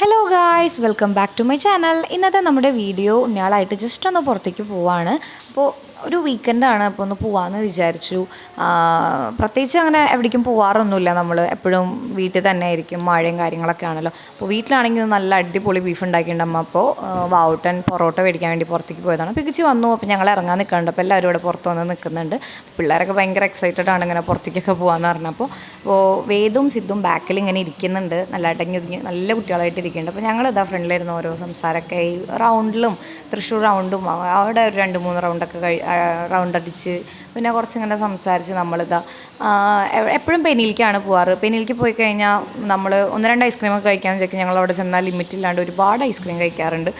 Hello guys welcome back to my channel ഇന്നത്തെ നമ്മുടെ video ഉണ്ണിയാളായിട്ട് just ഒന്ന് പുറത്തേക്ക് പോവാണ്. അപ്പോൾ ഒരു വീക്കെൻഡാണ് അപ്പോൾ ഒന്ന് പോവാമെന്ന് വിചാരിച്ചു. പ്രത്യേകിച്ച് അങ്ങനെ എവിടേക്കും പോവാറൊന്നുമില്ല നമ്മൾ എപ്പോഴും വീട്ടിൽ തന്നെ ആയിരിക്കും മഴയും കാര്യങ്ങളൊക്കെ ആണല്ലോ. അപ്പോൾ വീട്ടിലാണെങ്കിൽ നല്ല അടിപൊളി ബീഫ് ഉണ്ടാക്കിയിട്ടുണ്ട് അമ്മ അപ്പോൾ വാവുട്ടൻ പൊറോട്ട മേടിക്കാൻ വേണ്ടി പുറത്തേക്ക് പോയതാണ്. പിക്കിച്ച് വന്നു അപ്പോൾ ഞങ്ങൾ ഇറങ്ങാൻ നിൽക്കുന്നുണ്ട്. അപ്പോൾ എല്ലാവരും ഇവിടെ പുറത്ത് വന്ന് നിൽക്കുന്നുണ്ട്. പിള്ളേരൊക്കെ ഭയങ്കര എക്സൈറ്റഡ് ആണ് ഇങ്ങനെ പുറത്തേക്കൊക്കെ പോകാമെന്ന് പറഞ്ഞപ്പോൾ അപ്പോൾ വേദും സിദ്ധും ബാക്കിൽ ഇങ്ങനെ ഇരിക്കുന്നുണ്ട്. നല്ല അടങ്ങി ഒതുങ്ങി നല്ല കുട്ടികളായിട്ട് ഇരിക്കുന്നുണ്ട്. അപ്പോൾ ഞങ്ങൾ ഇതാ ഫ്രണ്ടിലിരുന്ന് ഓരോ സംസാരമൊക്കെ. ഈ റൗണ്ടിലും തൃശ്ശൂർ റൗണ്ടും അവിടെ ഒരു രണ്ട് മൂന്ന് റൗണ്ടൊക്കെ കഴി റൗണ്ട് അടിച്ച് പിന്നെ കുറച്ചിങ്ങനെ സംസാരിച്ച് നമ്മളിതാ എപ്പോഴും പെനിയിലേക്കാണ് പോവാറ്. പെനിയിലേക്ക് പോയി കഴിഞ്ഞാൽ നമ്മൾ ഒന്ന് രണ്ട് ഐസ്ക്രീമൊക്കെ കഴിക്കാമെന്ന് വെച്ചാൽ ഞങ്ങൾ അവിടെ ചെന്നാൽ ലിമിറ്റില്ലാണ്ട് ഒരുപാട് ഐസ്ക്രീം കഴിക്കാറുണ്ട്.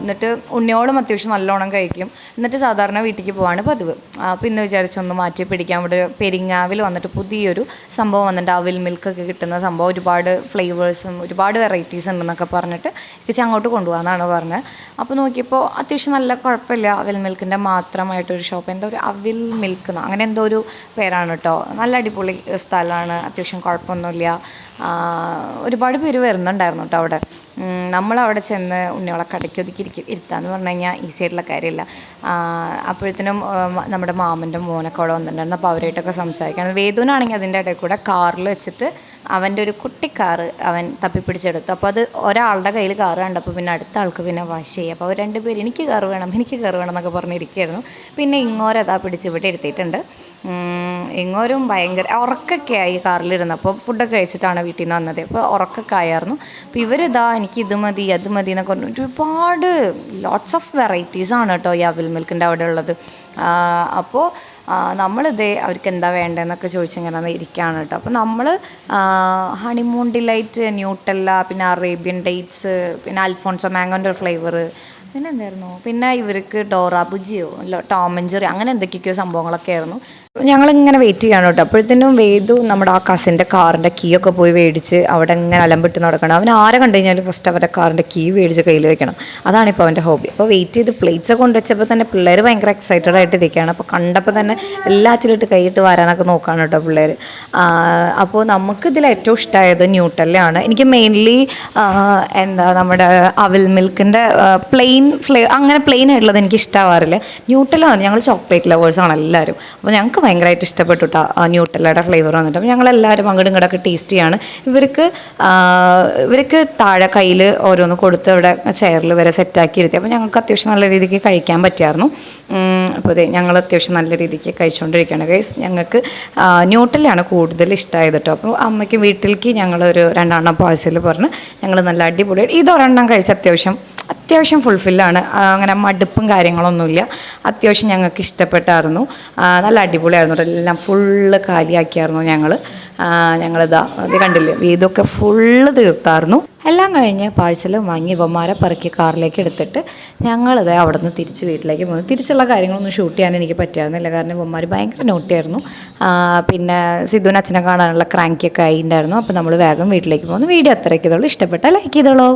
എന്നിട്ട് ഉണ്ണിയോളം അത്യാവശ്യം നല്ലോണം കഴിക്കും. എന്നിട്ട് സാധാരണ വീട്ടിലേക്ക് പോവാണ് പതിവ്. അപ്പോൾ ഇന്ന് വിചാരിച്ചൊന്ന് മാറ്റി പിടിക്കാൻ ഇവിടെ പെരിങ്ങാവിൽ വന്നിട്ട് പുതിയൊരു സംഭവം വന്നിട്ട് അവിൽ മിൽക്കൊക്കെ കിട്ടുന്ന സംഭവം ഒരുപാട് ഫ്ലേവേഴ്സും ഒരുപാട് വെറൈറ്റീസ് ഉണ്ടെന്നൊക്കെ പറഞ്ഞിട്ട് ഇത് അങ്ങോട്ട് കൊണ്ടുപോകാമെന്നാണ് പറഞ്ഞത്. അപ്പോൾ നോക്കിയപ്പോൾ അത്യാവശ്യം നല്ല കുഴപ്പമില്ല അവിൽ മിൽക്കിന്റെ മാത്രമായിട്ടൊരു ഷോപ്പ് എന്തോ ഒരു അവിൽ മിൽക്ക് എന്നോ അങ്ങനെ എന്തോ ഒരു പേരാണ് കേട്ടോ നല്ല അടിപൊളി സ്ഥലമാണ് അത്യാവശ്യം കുഴപ്പമൊന്നുമില്ല. ഒരുപാട് പേര് വരുന്നുണ്ടായിരുന്നു കേട്ടോ അവിടെ. നമ്മളവിടെ ചെന്ന് ഉണ്ണികളെ കടയ്ക്ക് ഒതുക്കി ഇരിക്കും ഇരുത്താന്ന് പറഞ്ഞു കഴിഞ്ഞാൽ ഈസി ആയിട്ടുള്ള കാര്യമില്ല അപ്പോഴത്തേനും നമ്മുടെ മാമന്റെ മോനൊക്കെ അവിടെ വന്നിട്ടുണ്ടായിരുന്നു. അപ്പോൾ അവരായിട്ടൊക്കെ സംസാരിക്കാൻ വേദുവിനാണെങ്കിൽ അതിന്റെ ഇടയിൽ കൂടെ കാറിൽ വെച്ചിട്ട് അവന്റെ ഒരു കുട്ടി കാറ് അവൻ തപ്പിപ്പിടിച്ചെടുത്തു. അപ്പോൾ അത് ഒരാളുടെ കയ്യിൽ കാറ് കണ്ടപ്പോൾ പിന്നെ അടുത്ത ആൾക്ക് പിന്നെ വാഷ് ചെയ്യും. അപ്പോൾ അവർ രണ്ടുപേരും എനിക്ക് കാറ് വേണം എനിക്ക് കാറ് വേണം എന്നൊക്കെ പറഞ്ഞിരിക്കുകയായിരുന്നു. പിന്നെ ഇങ്ങോരതാ പിടിച്ച് ഇവിടെ എടുത്തിട്ടുണ്ട് ഇങ്ങോരും ഭയങ്കര ഉറക്കൊക്കെ ആയി കാറിലിരുന്നപ്പോൾ ഫുഡൊക്കെ കഴിച്ചിട്ടാണ് വീട്ടിൽ നിന്ന് വന്നത്. അപ്പോൾ ഉറക്കൊക്കെ ആയിരുന്നു അപ്പോൾ ഇവരിതാ എനിക്ക് ഇത് മതി അത് മതി എന്നൊക്കെ പറഞ്ഞു. ഒരുപാട് ലോട്ട്സ് ഓഫ് വെറൈറ്റീസാണ് കേട്ടോ ഈ അവിൽ മിൽക്കിന്റെ അവിടെ ഉള്ളത്. അപ്പോൾ നമ്മളിതേ അവർക്ക് എന്താ വേണ്ടതെന്നൊക്കെ ചോദിച്ചിങ്ങനെ ഇരിക്കുകയാണ് കേട്ടോ. അപ്പോൾ നമ്മൾ ഹണിമൂൺ ഡിലൈറ്റ് ന്യൂട്ടല്ല പിന്നെ അറേബ്യൻ ഡേറ്റ്സ് പിന്നെ അൽഫോൺസോ ഒരു ഫ്ലേവർ പിന്നെ എന്തായിരുന്നു? പിന്നെ ഇവർക്ക് ഡോറാബുജിയോ അല്ല ടോമൻ ജെറി അങ്ങനെ എന്തൊക്കെയൊക്കെയോ സംഭവങ്ങളൊക്കെ ആയിരുന്നു. ഞങ്ങളിങ്ങനെ വെയിറ്റ് ചെയ്യാണ് കേട്ടോ അപ്പോഴത്തേനും വേദു നമ്മുടെ ആ കസിന്റെ കാറിന്റെ കീ ഒക്കെ പോയി മേടിച്ച് അവിടെ ഇങ്ങനെ അലമ്പിട്ട് നടക്കണം. അവൻ ആരെ കണ്ടു കഴിഞ്ഞാലും ഫസ്റ്റ് അവരുടെ കാറിന്റെ കീ മേടിച്ച് കയ്യിൽ വെക്കണം. അതാണ് ഇപ്പോൾ അവന്റെ ഹോബി അപ്പോൾ വെയിറ്റ് ചെയ്ത് പ്ലേറ്റ്സ് ഒക്കെ കൊണ്ടുവച്ചപ്പോൾ തന്നെ പിള്ളേർ ഭയങ്കര എക്സൈറ്റഡ് ആയിട്ട് ഇരിക്കുകയാണ് അപ്പോൾ കണ്ടപ്പോൾ തന്നെ എല്ലാച്ചിലിട്ട് കൈയിട്ട് വരാനൊക്കെ നോക്കുകയാണ് കേട്ടോ പിള്ളേർ അപ്പോൾ നമുക്കിതിൽ ഏറ്റവും ഇഷ്ടമായത് ന്യൂട്ടല്ലാണ് എനിക്ക് മെയിൻലി എന്താ നമ്മുടെ അവിൽ മിൽക്കിന്റെ പ്ലെയിൻ ഫ്ലേ അങ്ങനെ പ്ലെയിൻ ആയിട്ടുള്ളത് എനിക്ക് ഇഷ്ടമാവാറില്ല ന്യൂട്ടലാണ് ഞങ്ങൾ ചോക്ലേറ്റ് ലവേഴ്സാണ് എല്ലാവരും അപ്പോൾ ഞങ്ങൾക്ക് ഭയങ്കരമായിട്ട് ഇഷ്ടപ്പെട്ടു കേട്ടോ ന്യൂട്ടല്ലയുടെ ഫ്ലേവർ വന്നിട്ട്. അപ്പോൾ ഞങ്ങളെല്ലാവരും അങ്ങോട്ടും ഇങ്ങോട്ടൊക്കെ ടേസ്റ്റ് ചെയ്യാണ്. ഇവർക്ക് ഇവർക്ക് താഴെ കയ്യിൽ ഓരോന്ന് കൊടുത്ത് ഇവിടെ ചെയറിൽ വരെ സെറ്റാക്കി ഇരുത്തി. അപ്പോൾ ഞങ്ങൾക്ക് അത്യാവശ്യം നല്ല രീതിക്ക് കഴിക്കാൻ പറ്റിയായിരുന്നു. അപ്പോൾ അതെ ഞങ്ങൾ അത്യാവശ്യം നല്ല രീതിക്ക് കഴിച്ചുകൊണ്ടിരിക്കുകയാണ് ഗൈസ് ഞങ്ങൾക്ക് ന്യൂട്ടലാണ് കൂടുതൽ ഇഷ്ടമായത് കേട്ടോ അപ്പോൾ അമ്മയ്ക്ക് വീട്ടിലേക്ക് ഞങ്ങളൊരു രണ്ടെണ്ണം പാഴ്സൽ പറഞ്ഞ് ഞങ്ങൾ നല്ല അടിപൊളി ഇതൊരെണ്ണം കഴിച്ച് അത്യാവശ്യം അത്യാവശ്യം ഫുൾഫില്ലാണ് അങ്ങനെ മടുപ്പും കാര്യങ്ങളൊന്നുമില്ല. അത്യാവശ്യം ഞങ്ങൾക്ക് ഇഷ്ടപ്പെട്ടായിരുന്നു. നല്ല അടിപൊളിയായിരുന്നു. എല്ലാം ഫുള്ള് കാലിയാക്കിയായിരുന്നു ഞങ്ങൾ ഞങ്ങളിതാ അത് കണ്ടില്ലേ? വീതൊക്കെ ഫുള്ള് തീർത്തായിരുന്നു. എല്ലാം കഴിഞ്ഞ് പാഴ്സലും വാങ്ങി ഇവന്മാരെ പറക്കി കാറിലേക്ക് എടുത്തിട്ട് ഞങ്ങളിത് അവിടെ നിന്ന് തിരിച്ച് വീട്ടിലേക്ക് പോകുന്നു തിരിച്ചുള്ള കാര്യങ്ങളൊന്നും ഷൂട്ട് ചെയ്യാൻ എനിക്ക് പറ്റായിരുന്നില്ല കാരണം ഇവന്മാർ ഭയങ്കര നോട്ടിയായിരുന്നു പിന്നെ സിദ്ധുവിന് അച്ഛനെ കാണാനുള്ള ക്രാങ്കിയൊക്കെ ആയിട്ടുണ്ടായിരുന്നു അപ്പോൾ നമ്മൾ വേഗം വീട്ടിലേക്ക് പോകുന്നു വീഡിയോ അത്രയ്ക്ക് ഇതുള്ളൂ. ഇഷ്ടപ്പെട്ടാൽ ലൈക്ക് ചെയ്തോളൂ.